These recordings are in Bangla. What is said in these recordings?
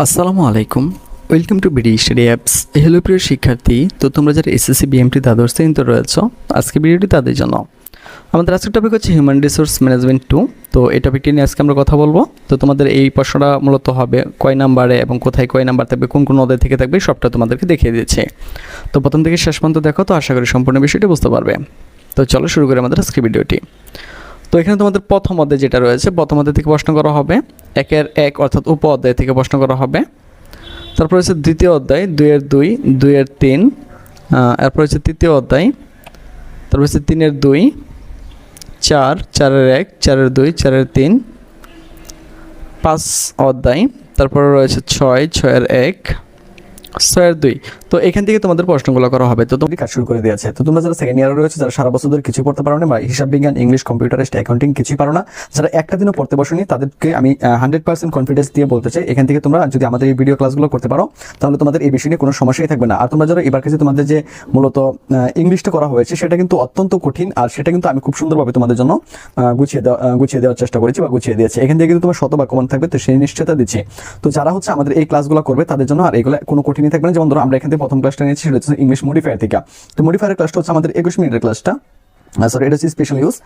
আসসালামু আলাইকুম। Welcome to BD study apps hello প্রিয় শিক্ষার্থী, তো তোমরা যারা এসএসসি বিএমটি দ্বাদশ শ্রেণীতে রয়েছ, আজকে ভিডিওটি তাদের জন্য। আমাদের আজকের টপিক হচ্ছে হিউম্যান রিসোর্স ম্যানেজমেন্ট টু তো এই টপিকটি নিয়ে আজকে আমরা কথা বলব। তো তোমাদের এই প্রশ্নটা মূলত হবে, কয় নাম্বারে এবং কোথায় কয় নাম্বার থাকবে, কোন কোন অধ্যায় থেকে থাকবে, সবটা তোমাদেরকে দেখিয়ে দিয়েছে তো প্রথম থেকে শেষ পর্যন্ত দেখো, তো আশা করি সম্পূর্ণ বিষয়টি বুঝতে পারবে। তো চলো শুরু করি আমাদের আজকে ভিডিওটি। তো এখানে তোমাদের প্রথম অধ্যায় যেটা রয়েছে, প্রথম অধ্যায় থেকে প্রশ্ন করা হবে। একের এক অর্থাৎ উপ অধ্যায় থেকে প্রশ্ন করা হবে। তারপর হচ্ছে দ্বিতীয় অধ্যায়, দুইয়ের দুই, দুইয়ের তিন এরপর হচ্ছে তৃতীয় অধ্যায়, তারপর হচ্ছে তিনের দুই, চার, চারের এক, চারের দুই, চারের তিন, পাঁচ অধ্যায়, তারপরে রয়েছে ছয়, ছয়ের এক, ছয়ের দুই। তো এখান থেকে তোমাদের প্রশ্নগুলো করা হবে। তো তুমি কাজ শুরু করে দিয়েছে। তো তোমরা যারা সেকেন্ড ইয়ারে রয়েছে, যারা সারা বছর কিছু পড়তে পারো না বা হিসাব বিজ্ঞান ইংলিশ কম্পিউটার অ্যাকাউন্টিং কিছুই পারো না, যারা একটা দিনও পড়তে বসনি, তাদেরকে আমি হান্ড্রেড পার্সেন্ট কনফিডেন্স দিয়ে বলতে চাই। এখান থেকে তোমরা যদি আমাদের এই ভিডিও ক্লাসগুলো করতে পারো, তাহলে তোমাদের এই বিষয় নিয়ে কোনো সমস্যাই থাকবে না। আর তোমরা যারা এবার কাছে তোমাদের যে মূলত ইংলিশটা করা হয়েছে, সেটা কিন্তু অত্যন্ত কঠিন আর সেটা কিন্তু আমি খুব সুন্দরভাবে তোমাদের জন্য গুছিয়ে দেওয়া গুছিয়ে দেওয়ার চেষ্টা করেছি বা গুছিয়ে দিয়েছি। এখান থেকে কিন্তু তোমার শতভাগ কমন থাকবে, তো সেই নিশ্চয়তা দিচ্ছি। তো যারা হচ্ছে আমাদের এই ক্লাসগুলো করবে, তাদের জন্য আর এগুলো কোনো কঠিনই থাকবে না। যেমন ধরো আমরা এখান থেকে প্রথম ক্লাসটা নিয়েছি, সেটা হচ্ছে ইংলিশ মডিফায়ার থেকে। তো মডিফায়ার ক্লাসটা হচ্ছে আমাদের একুশ মিনিটের ক্লাসটা সরি এটা হচ্ছে স্পেশাল ইউজ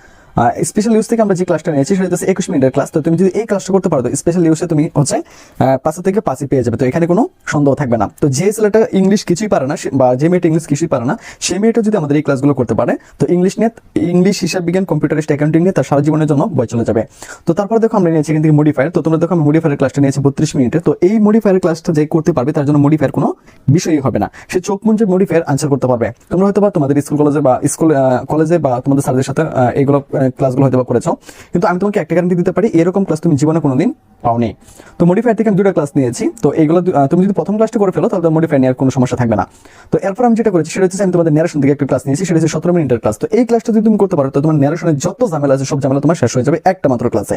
স্পেশাল ইউজ থেকে আমরা যে ক্লাসটা নিয়েছি সেটা হচ্ছে একুশ মিনিটের ক্লাস তো তুমি যদি এই ক্লাসটা করতে পারো তো স্পেশাল ইউজে তুমি হচ্ছে আহ, পাঁচে থেকে পাঁচই পেয়ে যাবে। তো এখানে কোনো সন্দেহ থাকবে না। তো যে ছেলেটা ইংলিশ কিছুই পারে না বা যে মেয়েটা ইংলিশ কিছুই পারে না সেই মেয়েটা যদি আমাদের এই ক্লাসগুলো করতে পারে তো ইংলিশ নিয়ে ইংলিশ হিসাব বিজ্ঞান কম্পিউটারিস্ট অ্যাকাউন্টিং নিয়ে তার সারা জীবনের জন্য বই চলে যাবে। তো তারপর দেখো আমরা নিয়েছি এখান থেকে মডিফায়ার তো তোমরা দেখো আমি মডিফায়ার ক্লাসটা নিয়েছি বত্রিশ মিনিটে। তো এই মডিফায়ার ক্লাসটা যে করতে পারবে তার জন্য মডিফায়ার কোনো বিষয়ই হবে না। সে চোখ মুঞ্জে মডিফায়ার আনসার করতে পারবে। তোমরা হয়তো বা তোমাদের স্কুল কলেজে বা স্কুল কলেজে বা তোমাদের স্যারদের সাথে আহ, এইগুলো ক্লাসগুলো হয়তো বা করেছ কিন্তু আমি তোমাকে একটা গ্যারান্টি দিতে পারি, এরকম ক্লাস তুমি জীবনে কোনোদিন পাওনি। তো মডিফায়ার থেকে আমি দুটো ক্লাস নিয়েছি। তো এইগুলো তুমি যদি প্রথম ক্লাসটা করে ফেলো, তাহলে মডিফায়ার নেওয়ার কোনো সমস্যা থাকবে না। তো এরপর আমি যেটা করেছি, সেটা হচ্ছে আমি তোমাদের ন্যারেশন থেকে একটা ক্লাস নিয়েছি, সেটা হচ্ছে সতেরো মিনিটের ক্লাস তো এই ক্লাসটা যদি তুমি করতে পারো, তো তোমার ন্যারেশনের যত ঝামেলা আছে, সব ঝামেলা তোমার শেষ হয়ে যাবে একটা মাত্র ক্লাসে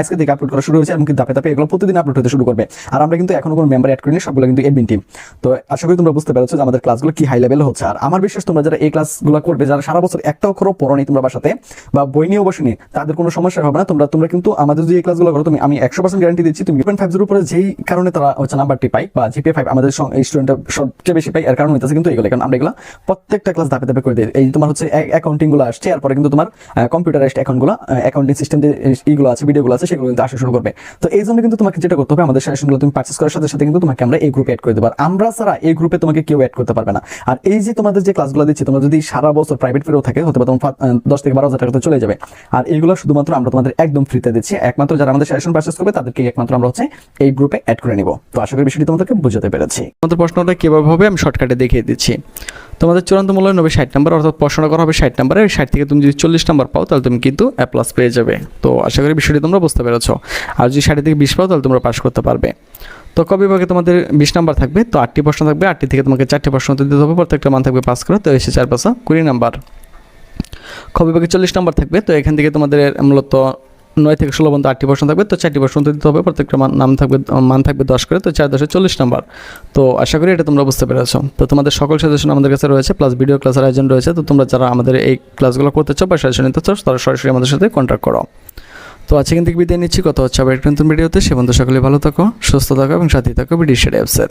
আজকে থেকে আপলোড করা শুরু হয়েছে এমনকি ধাপে ধাপে এগুলো প্রতিদিন আপলোড হতে শুরু করবে। আর আমরা কিন্তু এখনও কোনো মেম্বার অ্যাড করিনি, সবগুলো কিন্তু এডমিন টিম তো আশা করি তোমরা বুঝতে পেরেছ যে আমাদের ক্লাসগুলো কি হাই লেভেল হচ্ছে। আর আমার বিশ্বাস তোমরা যারা এই ক্লাসগুলো করবে, যারা সারা বছর একটা অক্ষরও পড়নি তোমরা বাসাতে বা বই নিয়েও বসেনি তাদের কোনো সমস্যা হবে না। তোমরা তোমরা কিন্তু আমাদের যদি এই ক্লাসগুলো করো, তুমি, আমি একশো পার্সেন্ট গ্যারান্টি দিচ্ছি, তুমি পয়েন্ট ফাইভ জিরো উপরে যেই কারণে তারা হচ্ছে নাম্বারটি পাই বা জিপে ফাইভ আমাদের স্টুডেন্ট সবচেয়ে বেশি পাই এর কারণ হইতেছে কিন্তু এগুলো। কারণ আমরা এগুলো প্রত্যেকটা ক্লাস ধাপে ধাপে করে দিই। এই তোমার হচ্ছে অ্যাকাউন্টিংগুলো আসছে, এরপরে কিন্তু তোমার কম্পিউটারাইজড অ্যাকাউন্টগুলো অ্যাকাউন্টিং সিস্টেম যে এইগুলো আছে ভিডিওগুলো আছে সেগুলো কিন্তু আসা শুরু করবে। তো এই জন্য কিন্তু তোমাকে যেটা করতে হবে, আমাদের সেশনগুলো তুমি পার্চেস করার সাথে সাথে কিন্তু তোমাকে আমরা এই গ্রুপে অ্যাড করে দেবো। আমরা ছাড়া এই গ্রুপে তোমাকে কেউ অ্যাড করতে পারবে না। আর এই যে তোমাদের যে ক্লাসগুলো দিচ্ছি, তোমরা যদি সারা বছর প্রাইভেট ফিরেও থাকে হতে পারে তোমার দশ থেকে বারো হাজার টাকা চলে যাবে। আর এইগুলো শুধুমাত্র আমরা তোমাদের একদম ফ্রিতে দিচ্ছি। একমাত্র যারা আমাদের সেশন পার্চেস করবে, তাদেরকে একমাত্র আমরা হচ্ছে এই গ্রুপে অ্যাড করে নিব। তো আশা করি বিষয়টি তোমাদেরকে বুঝাতে পেরেছি। তোমাদের প্রশ্নটা কীভাবে হবে, আমি শর্টকাটে দেখিয়ে দিচ্ছি। তোমাদের চূড়ান্ত মূল্যায়ন হবে ষাট নাম্বার অর্থাৎ প্রশ্নটা করা হবে ষাট নাম্বারে ষাট থেকে তুমি যদি চল্লিশ নাম্বার পাও, তাহলে তুমি কিন্তু এ প্লাস পেয়ে যাবে। তো আশা করি বিষয়টি তোমরা বুঝতে পেরেছ। আর যদি ষাট থেকে বিশ পাও, তাহলে তোমরা পাস করতে পারবে। তো ক বিভাগে তোমাদের বিশ নাম্বার থাকবে? তো আটটি প্রশ্ন থাকবে। আটটি থেকে তোমাকে চারটি প্রশ্ন দিতে হবে। প্রত্যেকটা মান থাকবে পাস করে। তো এসে চার পাঁচা কুড়ি নাম্বার খ বিভাগে চল্লিশ নাম্বার থাকবে। তো এখান থেকে তোমাদের মূলত নয় থেকে ষোলো পর্যন্ত আটটি প্রশ্ন থাকবে, তো চারটি প্রশ্ন দিতে হবে। প্রত্যেকটা নাম থাকবে, মান থাকবে দশ করে, তো চার দশে চল্লিশ নাম্বার। তো আশা করি এটা তোমরা বুঝতে পেরেছ। তো তোমাদের সকল সাজেশন আমাদের কাছে রয়েছে, প্লাস ভিডিও ক্লাসের আয়োজন রয়েছে, তো তোমরা যারা আমাদের এই ক্লাসগুলো করতে চাও বা সাজেশন নিতে চাও, তারা সরাসরি আমাদের সাথে কন্ট্যাক্ট করো। তো আজকে কিন্তু বিদায় নিচ্ছি, কথা হচ্ছে আবার একটা নতুন ভিডিওতে। সে বন্ধু সকলে ভালো থাকো, সুস্থ থাকো এবং সাথে থাকো বিডি অ্যাপসের